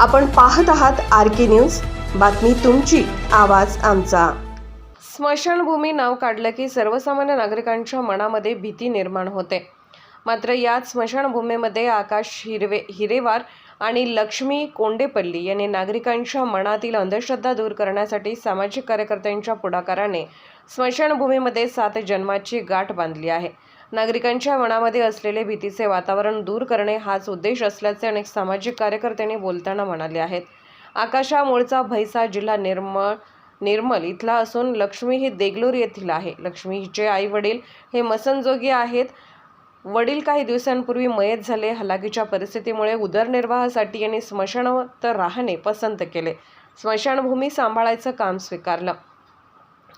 आपण पाहत आहात आर के न्यूज. बातमी तुमची आवाज आमचा. स्मशानभूमी नाव काढलं की सर्वसामान्य नागरिकांच्या मनामध्ये भीती निर्माण होते. मात्र याच स्मशानभूमीमध्ये आकाश हिरवे हिरेवार आणि लक्ष्मी कोंडेपल्ली यांनी नागरिकांच्या मनातील अंधश्रद्धा दूर करण्यासाठी सामाजिक कार्यकर्त्यांच्या पुढाकाराने स्मशानभूमीमध्ये सात जन्माची गाठ बांधली आहे. नागरिकांच्या मनामध्ये असलेले भीतीचे वातावरण दूर करणे हाच उद्देश असल्याचे अनेक सामाजिक कार्यकर्त्यांनी बोलताना म्हणाले आहेत. आकाशा मूळचा भैसा जिल्हा निर्मळ निर्मल इथला असून लक्ष्मी ही देगलूर येथील आहे. लक्ष्मी हिचे आई वडील हे मसनजोगी आहेत. वडील काही दिवसांपूर्वी मयत झाले. हलाखीच्या परिस्थितीमुळे उदरनिर्वाहासाठी यांनी स्मशानात राहणे पसंत केले. स्मशानभूमी सांभाळायचं काम स्वीकारलं.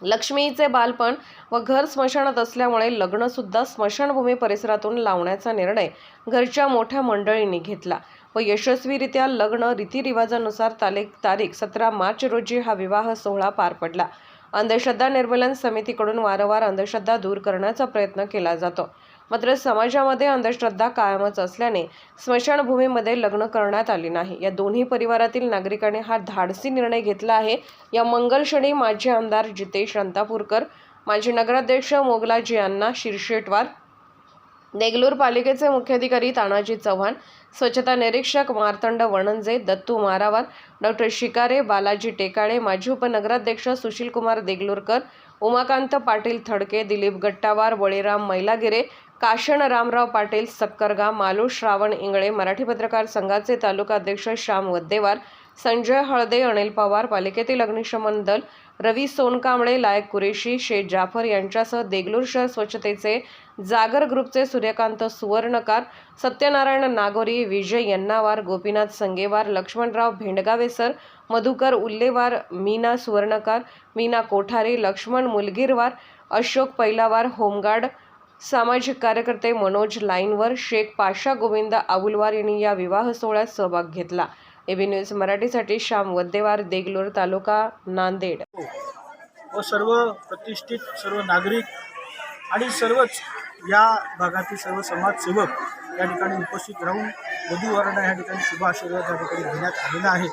लक्ष्मीचे बालपण व घर स्मशानात असल्यामुळे लग्नसुद्धा स्मशानभूमी परिसरातून लावण्याचा निर्णय घरच्या मोठ्या मंडळींनी घेतला व यशस्वीरित्या लग्न रीतिरिवाजानुसार तारीख तारीख सतरा मार्च रोजी हा विवाह सोहळा पार पडला. अंधश्रद्धा निर्मूलन समितीकडून वारंवार अंधश्रद्धा दूर करण्याचा प्रयत्न केला जातो. मात्र समाजामध्ये अंधश्रद्धा कायमच असल्याने स्मशानभूमीमध्ये लग्न करण्यात आले नाही. या दोन्ही परिवारातील नागरिकांनी हा धाडसी निर्णय घेतला आहे. या मंगलक्षणी माजी आमदार जितेश अंतापूरकर माजी नगराध्यक्ष मोगलाजी अण्णा शिरशेटवार देगलूर पालिकेचे मुख्याधिकारी तानाजी चव्हाण स्वच्छता निरीक्षक मार्तंड वणंजे दत्तू मारावार डॉक्टर शिकारे बालाजी टेकाळे माजी उपनगराध्यक्ष सुशीलकुमार देगलूरकर उमाकांत पाटील थडके दिलीप गट्टावार बळीराम मैलागिरे काशण रामराव पाटील सक्करगा मालू श्रावण इंगळे मराठी पत्रकार संघाचे तालुका अध्यक्ष श्याम वद्देवार संजय हळदे अनिल पवार पालिकेतील अग्निशमन दल रवी सोनकांबळे लायक कुरेशी शेख जाफर यांच्यासह देगलूर शहर स्वच्छतेचे जागर ग्रुपचे सूर्यकांत सुवर्णकार सत्यनारायण नागोरी विजय यन्नावार गोपीनाथ संगेवार लक्ष्मणराव भेंडगावेसर मधुकर उल्लेवार मीना सुवर्णकार मीना कोठारे लक्ष्मण मुलगीरवार अशोक पैलावार होमगार्ड सामाजिक कार्यकर्ते मनोज लाईनवर शेख पाशा गोविंद आबुलवार यांनी या विवाह सोहळ्यात सहभाग घेतला. एबी न्यूज मराठीसाठी श्याम वद्देवार देगलोर तालुका नांदेड. व सर्व प्रतिष्ठित सर्व नागरिक आणि सर्वच या भागातील सर्व समाजसेवक या ठिकाणी उपस्थित राहून वधूवरांना या ठिकाणी शुभ आशीर्वाद या ठिकाणी घेण्यात आलेला आहे.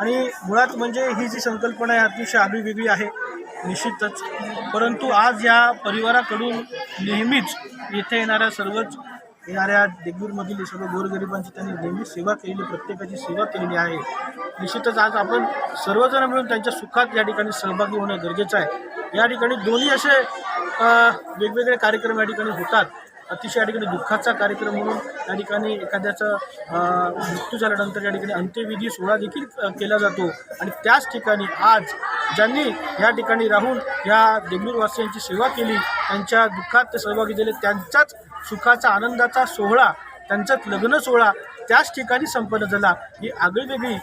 आणि मुळात म्हणजे ही जी संकल्पना आहे अतिशय आगळीवेगळी आहे निश्चितच. परंतु आज या परिवाराकडून नेहमीच येथे येणाऱ्या सर्वच येणाऱ्या देगूरमधील सर्व गोरगरिबांची त्यांनी नेहमीच सेवा केलेली प्रत्येकाची सेवा केलेली आहे. निश्चितच आज आपण सर्वजण मिळून त्यांच्या सुखात या ठिकाणी सहभागी होणं गरजेचं आहे. या ठिकाणी दोन्ही असे वेगवेगळे कार्यक्रम या ठिकाणी होतात. अतिशय या ठिकाणी दुःखाचा कार्यक्रम म्हणून या ठिकाणी एखाद्याचा मृत्यू झाल्यानंतर या ठिकाणी अंत्यविधी सोहळा देखील केला जातो. आणि त्याच ठिकाणी आज ज्यांनी या ठिकाणी राहून या देगलूरवासियांची सेवा केली त्यांच्या दुःखात ते सहभागी झाले त्यांच्याच सुखाचा आनंदाचा सोहळा त्यांचाच लग्न सोहळा त्याच ठिकाणी संपन्न झाला. ही आगळीवेगळी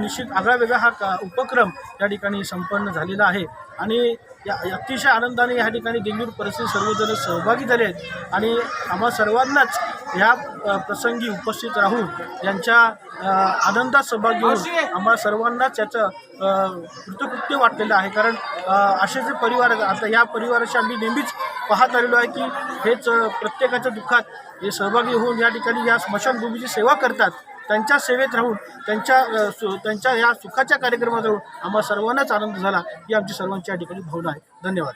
निश्चित आगळा वेगळा हा का उपक्रम या ठिकाणी संपन्न झालेला आहे. आणि या अतिशय आनंदाने या ठिकाणी देगलूर परिस्थिती सर्वजण सहभागी झाले आहेत. आणि आम्हा सर्वांनाच ह्या प्रसंगी उपस्थित राहून यांच्या आनंदात सहभागी होऊन आम्हा सर्वांनाच याचं कृतकृत्य वाटलेलं आहे. कारण असे जे परिवार आता या परिवाराशी आम्ही नेहमीच पाहत आलेलो आहे की हेच प्रत्येकाच्या दुःखात हे सहभागी होऊन या ठिकाणी या स्मशानभूमीची सेवा करतात. त्यांच्या सेवेत राहून त्यांच्या सु त्यांच्या या सुखाच्या कार्यक्रमात राहून आम्हा सर्वांनाच आनंद झाला ही आमची सर्वांची या ठिकाणी भावना आहे. धन्यवाद.